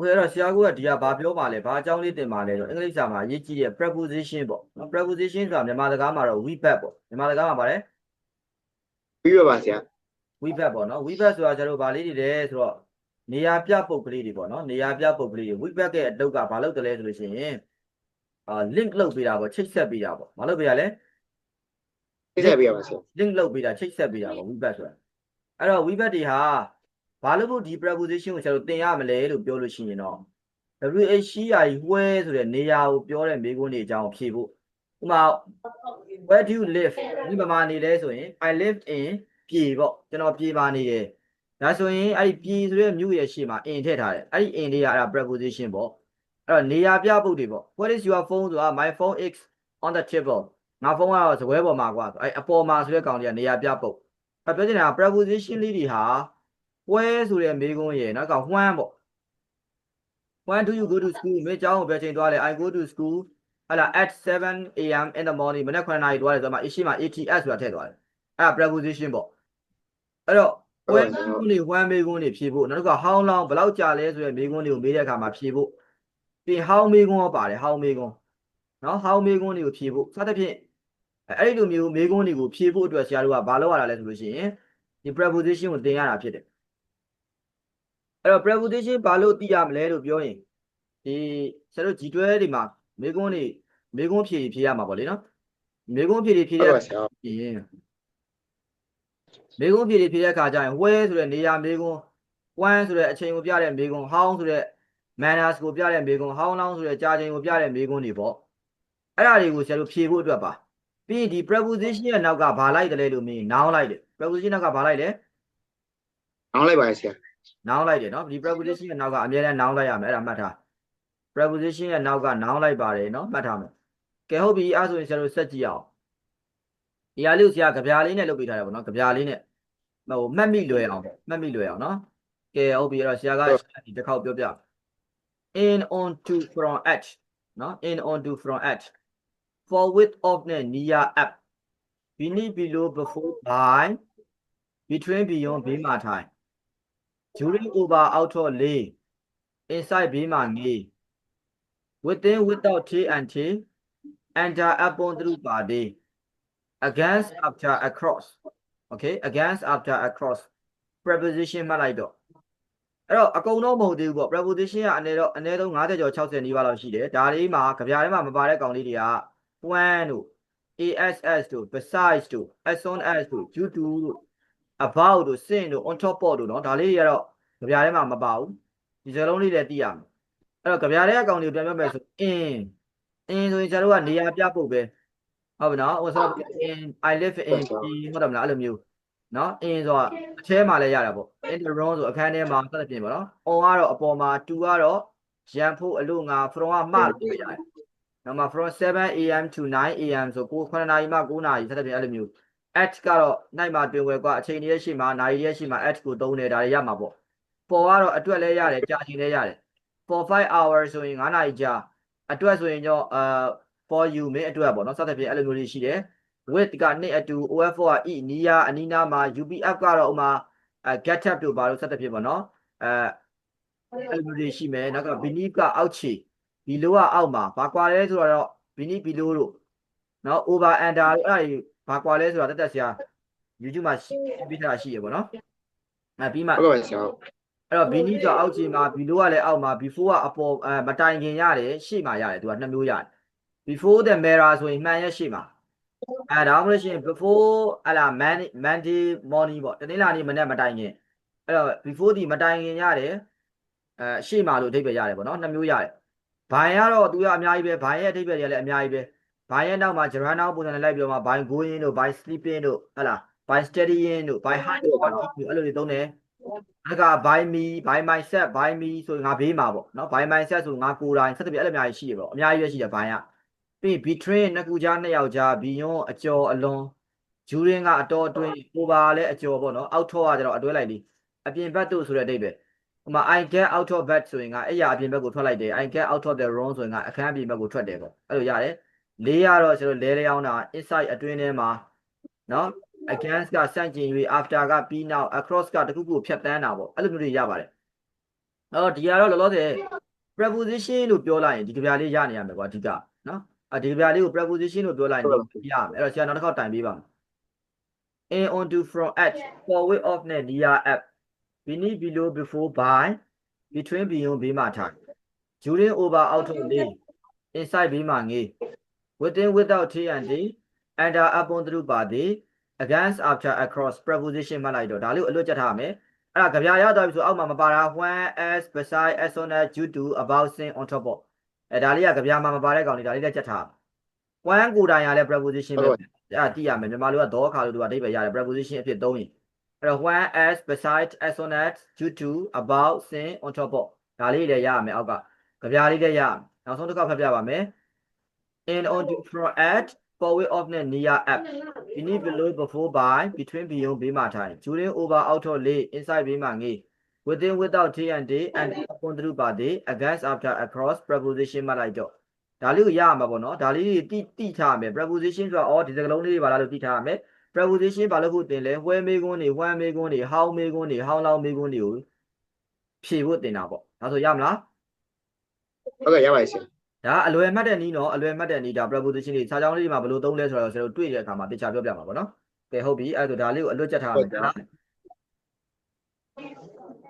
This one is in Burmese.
Okay အဲ့တော့ဆရာကဒီကဘာပြောပါလဲဘာအကြောင်းလေးတင်ပါလဲဆိုအင်္ဂလိပ်စာမှာအရေးကြီးတဲ့ preposition ပေါ့နော် preposition ဆိုတာမြန်မာစကားမှာတော့ we back ပေါ့မြန်မာစကားမှာပါတယ်ပြီးပါပါဆရာ we back ပေါ့နော် we back ဆိုတာကျတော့ဗာလေးတွေလဲဆိုတော့နေရာပြပုတ်ကလေးတွေပေါ့နော်နေရာပြပုတ်ကလေးတွေ we back ရဲ့အတုတ်ကဘာလုပ်တယ်လဲဆိုလို့ရှိရင်အာ link လုပ်ပေးတာပေါ့ချိတ်ဆက်ပေးတာပေါ့မလုပ်ပေးရလဲသိဆက်ပေးပါဆရာ link လုပ်ပေးတာချိတ်ဆက်ပေးတာပေါ့ we back ဆိုတာအဲ့တော့ we back တွေဟာ ဘာလို့ဖို့ဒီ preposition ကိုကျွန်တော်သင်ရမလဲလို့ပြောလို့ရှိရင်တော့ WHCI ဝဲဆိုတဲ့နေရာကိုပြောတဲ့မိကုန်းတွေအကြောင်းဖြေဖို့ဥပမာ where do you live ဒီပမာနေလဲဆိုရင် I live in ပြည်ပေါ့ကျွန်တော်ပြည်ပါနေတယ်ဒါဆိုရင်အဲ့ဒီပြည်ဆိုတဲ့မြို့ရဲ့ရှေ့မှာ in ထည့်ထားတယ်အဲ့ဒီ in လေးကအဲ့ဒါ preposition ပေါ့အဲ့တော့နေရာပြပုတ်တွေပေါ့ what is your phone ဆိုတာ my phone is on the table ငါဖုန်းကတော့စပွဲပေါ်မှာကွာအဲ့အပေါ်မှာဆိုတဲ့ကောင်တွေကနေရာပြပုတ်အဲ့ပြောချင်တာက preposition လေးတွေဟာ ဝဲဆိုတဲ့မိကုန်းရဲ့နောက်ကဝမ်းပေါ့ when do you go to school မင်းကျောင်းကိုဘယ်ချိန်သွားလဲ I go to school ဟလာ at 7 am in the morning မနက်9:00နာရီသွားတယ်ဆိုတော့မှအရှိမ ATS ဆိုတာထည့်သွားတယ်အဲ့ဒါ preposition ပေါ့အဲ့တော့ when ကုန်းတွေ when မေးခွန်းတွေဖြေဖို့နောက်တစ်ခါ how long ဘယ်လောက်ကြာလဲဆိုတဲ့မေးခွန်းတွေကိုမေးတဲ့အခါမှာဖြေဖို့ပြီး how မေးခွန်းရောပါတယ် how မေးခွန်းနော် how မေးခွန်းတွေကိုဖြေဖို့စသဖြင့်အဲ့ဒီလိုမျိုးမေးခွန်းတွေကိုဖြေဖို့အတွက်ဆရာတို့ကဘာလုပ်ရတာလဲဆိုလို့ရှိရင်ဒီ preposition ကိုသင်ရတာဖြစ်တယ် အဲ့တော့ preposition ဘာလို့သိရမလဲလို့ပြောရင်ဒီဆရာတို့ G12 တွေမှာမေးခွန်းတွေမေးခွန်းဖြေဖြေရမှာပေါ့လေနော်မေးခွန်းဖြေတွေဖြေဟုတ်တဲ့ပါဆရာရင်မေးခွန်းဖြေတွေဖြေတဲ့အခါကျရင် where ဆိုတဲ့နေရာမေးခွန်း when ဆိုတဲ့အချိန်ကိုပြတဲ့မေးခွန်း how ဆိုတဲ့ manners ကိုပြတဲ့မေးခွန်း how long ဆိုတဲ့ကြာချိန်ကိုပြတဲ့မေးခွန်းတွေပေါ့အဲ့ဒါတွေကိုဆရာတို့ဖြေဖို့အတွက်ပါပြီးရင်ဒီ preposition ရဲ့နောက်ကဘာလိုက်တယ်လဲလို့မင်း noun လိုက်တယ် preposition နောက်ကဘာလိုက်လဲအောင်လိုက်ပါဆရာ noun လိုက်တယ်နော်ဒီ preposition ရဲ့နောက်ကအမြဲတမ်း noun လိုက်ရမယ်အဲ့ဒါမှတ်ထား preposition ရဲ့နောက်က noun လိုက်ပါတယ်နော်မှတ်ထားမယ်ကဲဟုတ်ပြီအဲ့ဒါဆိုရင်ဆရာတို့ဆက်ကြည့်အောင်ဒီဟာလေးကိုဆရာကြပြားလေးနဲ့လုပ်ပေးထားတယ်ပေါ့နော်ကြပြားလေးနဲ့ဟိုမှတ်မိလွယ်အောင်မှတ်မိလွယ်အောင်နော်ကဲဟုတ်ပြီအဲ့တော့ဆရာကဒီတစ်ခေါက်ပြောပြ in on to from at နော် in on to from at for with of နဲ့ near up beneath below before by between beyond ဘေးမှာထိုင် during over out of lay inside ဘေးမှာငေး within without t and t enter upon through body against after across okay against after across preposition မှတ်လိုက်တော့အဲ့တော့အကုန်တော့မဟုတ်သေးဘူးပေါ့ preposition ကအနည်းတော့အနည်းဆုံး50ကျော်60နီးပါးလောက်ရှိတယ်ဒါလေးမှာကြပြားထဲမှာမပါတဲ့ကောင်လေးတွေက when တို့ ass တို့ besides တို့ as soon as တို့ due to တို့ about တို့ sin တို့ on top of တို့เนาะဒါလေးတွေကတော့ကြပြားထဲမှာမပါဘူးဒီစကားလုံးလေးလည်းသိရမယ်အဲ့တော့ကြပြားထဲအကောင်လေးကိုပြန်ပြောမယ်ဆို in in ဆိုရင်ကျတို့ကနေရာပြဖို့ပဲဟုတ်ပြီနော်ဟိုဆို in i live in ဟုတ်တယ်မလားအဲ့လိုမျိုးနော် in ဆိုတာအထဲမှာလည်းရတာပေါ့ in the room ဆိုအခန်းထဲမှာသတ်ပြင်ပေါ့နော် on ကတော့အပေါ်မှာ to ကတော့ရန်ဖို့အလို့ငါ from ကမှလို့ရတယ်နောက်မှာ from 7 am to 9 am ဆိုကို9နာရီမှ9နာရီသတ်ပြင်အဲ့လိုမျိုး at ကတော့ night မှာတွင်ဝယ်ကွာအချိန်ကြီးရှိမှနာရီကြီးရှိမှ at ကိုသုံးတယ်ဒါတွေရမှာပေါ့ပေါ်ကတော့အတွက်လည်းရတယ်ကြာချိန်လည်းရတယ် for 5 hours ဆိုရင်9နာရီကြာအတွက်ဆိုရင်တော့အာ for you မင်းအတွက်ပေါ့နော်စသဖြင့်အဲ့လိုမျိုးလေးရှိတယ် with ကနှစ်အတူ of4 က e နီးယာအနီးနားမှာ upf ကတော့ဥမာအဲ get up တို့ဘာလို့စသဖြင့်ပေါ့နော်အဲအဲ့လိုမျိုးလေးရှိမယ်နောက်က beneath ကအောက်ခြေ below ကအောက်မှာဘာကွာလဲဆိုတော့ beneath below တို့နော် over under တို့အဲ့ဒါကြီး ဘာကွာလဲဆိုတာတက်တက်ဆရာ YouTube မှာရှင်းပြထားတာရှိရပေါ့နော်အဲပြီးမှဟုတ်ကဲ့ပါဆရာအဲ့တော့ beneath ကအောက်ခြေမှာ below ကလည်းအောက်မှာ before ကအပေါ်အဲမတိုင်ခင်ရတယ်ရှေ့မှာရတယ်သူကနှစ်မျိုးရတယ် before the mirror ဆိုရင်မှန်ရဲ့ရှေ့မှာအဲဒါမှမဟုတ်ရှင် before ဟလာ Monday Monday morning ပေါ့တနင်္လာနေ့မနေ့မတိုင်ခင်အဲ့တော့ before ဒီမတိုင်ခင်ရတယ်အဲရှေ့မှာလို့အဓိပ္ပာယ်ရတယ်ပေါ့နော်နှစ်မျိုးရတယ်ဘိုင်ကတော့သူကအများကြီးပဲဘိုင်ရဲ့အဓိပ္ပာယ်တွေကလည်းအများကြီးပဲ ဘိုင်ရဲ့နောက်မှာ gerund noun ပုံစံနဲ့လိုက်ပြီးတော့မှ by going တို့ by sleeping တို့ဟလာ by studying တို့ by hard တို့ by eating တို့အဲ့လိုတွေသုံးတယ်အဲ့က by me by myself by me ဆိုရင်ငါဘေးမှာပေါ့နော် by myself ဆိုငါကိုယ်တိုင်ဆက်တပြည့်အဲ့လိုအများကြီးရှိရပေါ့အများကြီးပဲရှိတယ်ဘိုင်ကပြီး between နှစ်ခုကြားနှစ်ယောက်ကြား beyond အကျော်အလွန် during ကအတော်အတွင်း over လည်းအကျော်ပေါ့နော် out of ကကျတော့အတွဲလိုက်လीအပြင်ဘက်တို့ဆိုတဲ့အဓိပ္ပာယ်ဥပမာ I get out of bed ဆိုရင်ကအဲ့ရအပြင်ဘက်ကိုထွက်လိုက်တယ် I get out of the room ဆိုရင်ကအခန်းအပြင်ဘက်ကိုထွက်တယ်ပေါ့အဲ့လိုရတယ် လေးရတော့ကျွန်တော်လဲလဲအောင်တာ inside အတွင်းထဲမှာနော် against ကစန့်ကျင်၍ after ကပြီးနောက် across ကတခုခုကိုဖြတ်တန်းတာပေါ့အဲ့လိုမျိုးတွေရပါတယ်အဲ့တော့ဒီကတော့လောလောဆယ် preposition လို့ပြောလိုက်ရင်ဒီကြပြလေးရနေရမယ်ကွာအဓိကနော်အဒီကြပြလေးကို preposition လို့ပြောလိုက်ရင်ဒီရမယ်အဲ့တော့ဆရာနောက်တစ်ခေါက်တိုင်ပေးပါမယ် in on to from at forward of နဲ့ near at beneath below before by between beyond ဘေးမှာထား during over out of လေး inside ဘေးမှာငေး within without t and d under upon through ပါသည် against after across preposition မှတ်လိုက်တော့ဒါလေးကိုအလွတ်ချက်ထားရမယ်အဲ့ဒါကြပြရသွားပြီဆိုအောက်မှာမပါတာ when as beside as on as due to about sin on top of အဲ့ဒါလေးကကြပြမှာမပါတဲ့ကောင်လေးဒါလေးလည်းချက်ထား when ကိုယ်တိုင်ရလဲ preposition ပဲအဲ့ဒါသိရမယ်မြန်မာလိုကတော့ခါလို့သူကအဓိပ္ပာယ်ရတယ် preposition အဖြစ်သုံးရင်အဲ့တော့ when as beside as on as due to about sin on top of ဒါလေးလည်းရရမယ်အောက်ကကြပြလေးလည်းရရမယ်နောက်ဆုံးတစ်ခါဖတ်ပြပါမယ် in on to from at forward of နဲ့ near at beneath below before by between beyond ဘေးမှာထိုင် during over out of လေး inside ဘေးမှာငေး within without t and d and upon through ပါသည် against after across preposition မှတ်လိုက်တော့ဒါလေးကိုရရမှာပေါ့နော်ဒါလေးတွေတိတိထားရမယ် preposition ဆိုတာအော်ဒီစကားလုံးလေးတွေပါလားလို့တိထားရမယ် preposition ဘာလို့ဖို့တင်လဲ where မေကွန်းတွေ when မေကွန်းတွေ how မေကွန်းတွေ how long မေကွန်းတွေကိုဖြေဖို့တင်တာပေါ့ဒါဆိုရမလားဟုတ်ကဲ့ရပါတယ်ဆရာ ဒါအလွယ်မှတ်တဲ့နည်းနော်အလွယ်မှတ်တဲ့နည်းဒါ preposition တွေစာကြောင်းလေးတွေမှာဘယ်လိုသုံးလဲဆိုတော့ကျွန်တော်တို့တွေ့တဲ့အခါမှာတခြားပြောပြမှာပေါ့နော်ကဲဟုတ်ပြီအဲ့ဒါဒါလေးကိုအလွတ်ချက်ထားရမယ်ဒါ